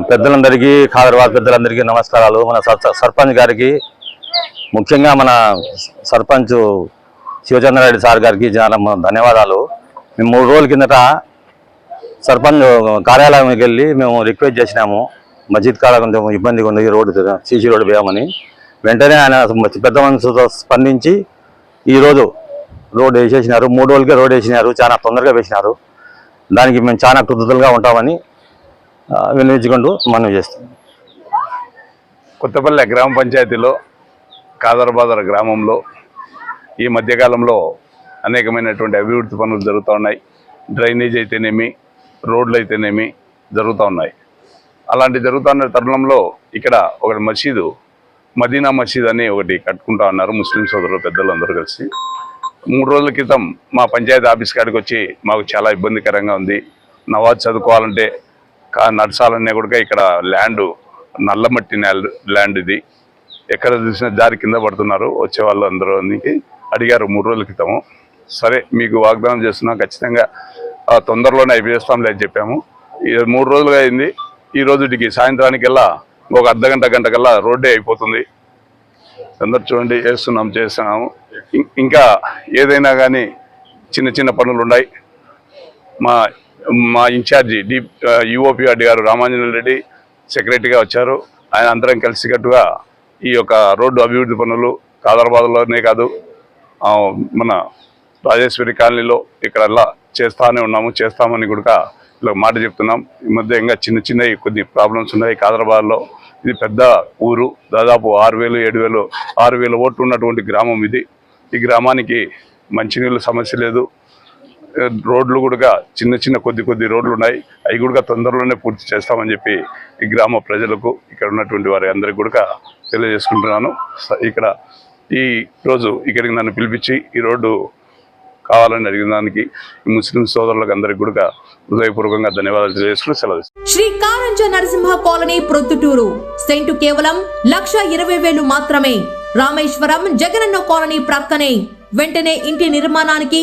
పెద్దలందరికీ ఖాదర్వాద్ పెద్దలందరికీ నమస్కారాలు. మన సర్- సర్పంచ్ గారికి ముఖ్యంగా మన సర్పంచ్ శివచంద్రారెడ్డి సార్ గారికి చాలా ధన్యవాదాలు. మేము మూడు రోజుల కిందట సర్పంచ్ కార్యాలయంకి వెళ్ళి మేము రిక్వెస్ట్ చేసినాము. మస్జిద్ కాడ కొంచెం ఇబ్బందిగా ఉంది రోడ్డు సీసీ రోడ్డు వేయమని. వెంటనే ఆయన పెద్ద మనసుతో స్పందించి ఈరోజు రోడ్డు వేసేసినారు. మూడు రోజులకే రోడ్డు వేసినారు చాలా తొందరగా వేసినారు. దానికి మేము చాలా కృతజ్ఞతలుగా ఉంటామని వినియోగించుకుంటూ మనం చేస్తాం. కొత్తపల్లె గ్రామ పంచాయతీలో కాదరబాదర గ్రామంలో ఈ మధ్యకాలంలో అనేకమైనటువంటి అభివృద్ధి పనులు జరుగుతూ ఉన్నాయి. డ్రైనేజ్ అయితేనేమి రోడ్లు అయితేనేమి జరుగుతూ ఉన్నాయి. అలాంటి జరుగుతున్న తరుణంలో ఇక్కడ ఒకటి మసీదు మదీనా మసీద్ అని ఒకటి కట్టుకుంటా ఉన్నారు ముస్లిం సోదరులు పెద్దలు అందరూ కలిసి. మూడు రోజుల క్రితం మా పంచాయతీ ఆఫీస్ కాడికి వచ్చి మాకు చాలా ఇబ్బందికరంగా ఉంది. నవాజ్ చదువుకోవాలంటే కా కూడా ఇక్కడ ల్యాండ్ నల్లమట్టి ల్యాండ్ ఇది. ఎక్కడ చూసినా జారి కింద పడుతున్నారు వచ్చే వాళ్ళు అందరూ అడిగారు మూడు రోజుల క్రితము. సరే మీకు వాగ్దానం చేస్తున్నాం ఖచ్చితంగా ఆ, తొందరలోనే అయిపోయిస్తాంలే అని చెప్పాము. ఈ మూడు రోజులుగా అయింది. ఈ రోజుకి సాయంత్రానికల్లా ఒక అర్ధ గంట గంట కల్లా రోడ్డే అయిపోతుంది. అందరు చూడండి చేస్తున్నాం చేస్తున్నాము. ఇంకా ఏదైనా కానీ చిన్న చిన్న పనులు ఉన్నాయి. మా మా ఇన్ఛార్జి డి యుఓపి రెడ్డి గారు రామాంజనేయ రెడ్డి సెక్రటరీగా వచ్చారు. ఆయన అందరం కలిసికట్టుగా ఈ యొక్క రోడ్డు అభివృద్ధి పనులు కాదరాబాద్లోనే కాదు మన రాజేశ్వరి కాలనీలో ఇక్కడల్లా చేస్తానే ఉన్నాము చేస్తామని కూడా ఇలా మాట చెప్తున్నాం. ఈ మధ్య ఇంకా చిన్న చిన్నవి కొద్ది ప్రాబ్లమ్స్ ఉన్నాయి కాదరాబాద్లో ఇది పెద్ద ఊరు దాదాపు ఆరు వేలు ఏడు వేలు ఆరు వేల ఓట్లు ఉన్నటువంటి గ్రామం ఇది. ఈ గ్రామానికి మంచినీళ్ళ సమస్య లేదు. రోడ్లు కూడా చిన్న చిన్న కొద్ది కొద్ది రోడ్లు ఉన్నాయి. అవి కూడా తొందరలోనే పూర్తి చేస్తామని చెప్పి ఈ గ్రామ ప్రజలకు ఇక్కడ ఉన్నటువంటి వారి అందరికి కూడా తెలియజేసుకుంటున్నాను. ఇక్కడ ఈ రోజు ఇక్కడికి నన్ను పిలిపించి ఈ రోడ్డు కావాలని అడిగిన దానికి ముస్లిం సోదరులకు అందరికి కూడా హృదయపూర్వకంగా ధన్యవాదాలు తెలియజేసుకుని సెలవు శ్రీ కారంజ నరసింహ కాలనీ ప్రొద్దుటూరు. సెంటు కేవలం లక్ష ఇరవై వేలు మాత్రమే. రామేశ్వరం జగనన్న కాలనీ ప్రక్కనే. వెంటనే ఇంటి నిర్మాణానికి